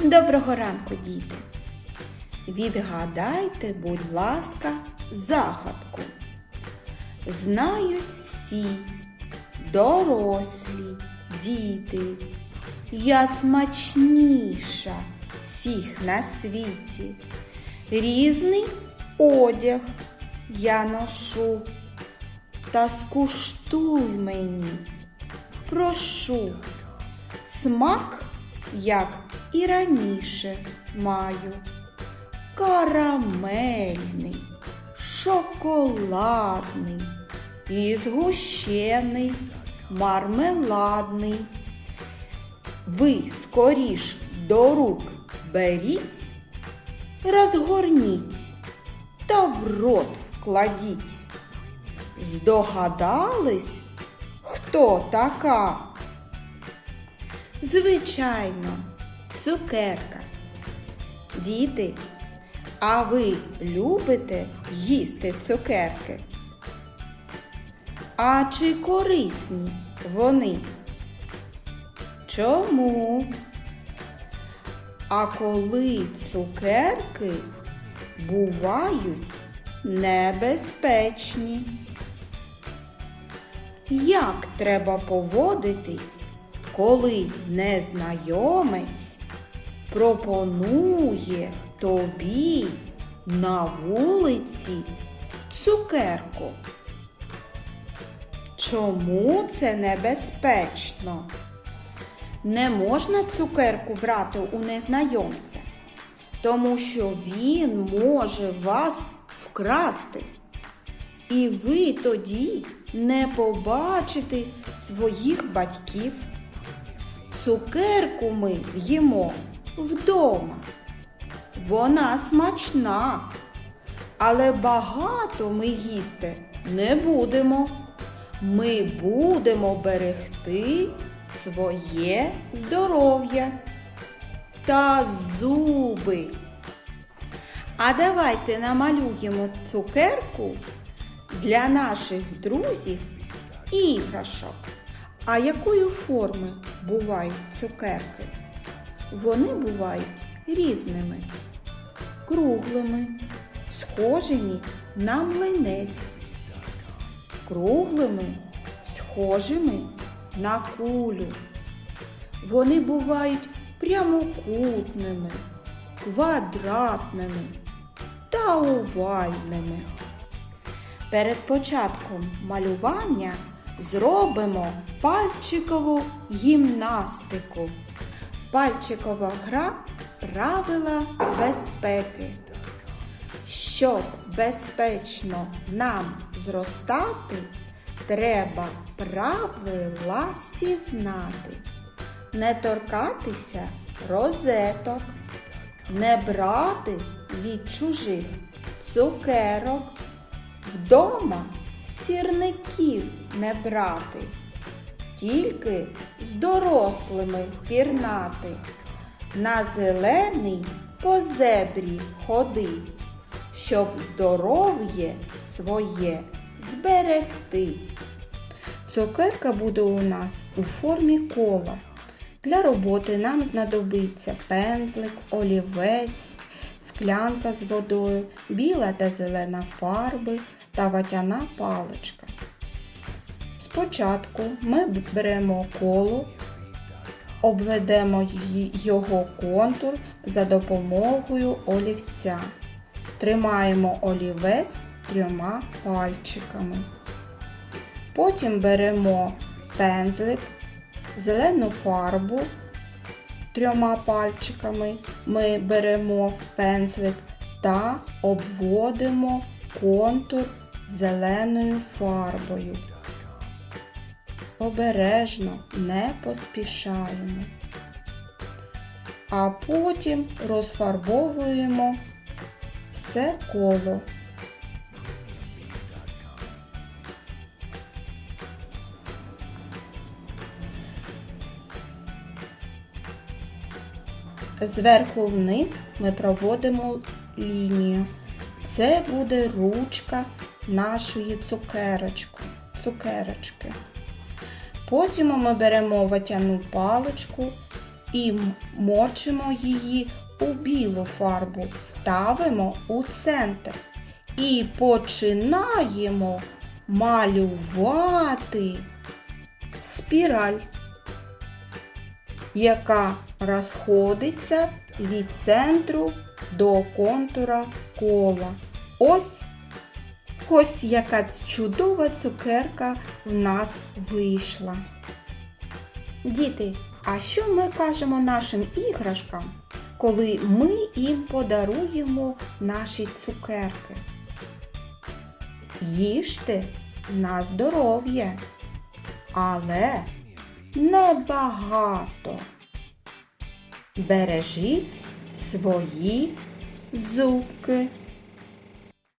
Доброго ранку, діти! Відгадайте, будь ласка, загадку. Знають всі, дорослі, діти. Я смачніша всіх на світі. Різний одяг я ношу. Та скуштуй мені, прошу, смак, як і раніше маю. Карамельний, шоколадний і згущений, мармеладний. Ви скоріш до рук беріть, розгорніть та в рот вкладіть. Здогадались, хто така? Звичайно, цукерка. Діти, а ви любите їсти цукерки? А чи корисні вони? Чому? А коли цукерки бувають небезпечні? Як треба поводитись, коли незнайомець пропонує тобі на вулиці цукерку? Чому це небезпечно? Не можна цукерку брати у незнайомця, тому що він може вас вкрасти. І ви тоді не побачите своїх батьків. Цукерку ми з'їмо вдома. Вона смачна, але багато ми їсти не будемо. Ми будемо берегти своє здоров'я та зуби. А давайте намалюємо цукерку для наших друзів іграшок. А якої форми бувають цукерки? Вони бувають різними, круглими, схожими на млинець, круглими, схожими на кулю. Вони бувають прямокутними, квадратними та овальними. Перед початком малювання зробимо пальчикову гімнастику. Пальчикова гра правила безпеки. Щоб безпечно нам зростати, треба правила всі знати. Не торкатися розеток, не брати від чужих цукерок. Вдома сірників не брати, тільки з дорослими пірнати, на зелений по зебрі ходи, щоб здоров'я своє зберегти. Цукерка буде у нас у формі кола. Для роботи нам знадобиться пензлик, олівець, склянка з водою, біла та зелена фарби та ватяна паличка. Спочатку ми беремо коло, обведемо його контур за допомогою олівця. Тримаємо олівець трьома пальчиками. Потім беремо пензлик, зелену фарбу трьома пальчиками. Ми беремо пензлик та обводимо контур зеленою фарбою. Обережно не поспішаємо. А потім розфарбовуємо все коло. Зверху вниз ми проводимо лінію. Це буде ручка нашої цукерочки. цукерочки. Потім ми беремо ватяну паличку і мочимо її у білу фарбу, ставимо у центр і починаємо малювати спіраль, яка розходиться від центру до контура кола. Ось ось яка чудова цукерка в нас вийшла. Діти, а що ми кажемо нашим іграшкам, коли ми їм подаруємо наші цукерки? Їжте на здоров'я, але небагато. Бережіть свої зубки.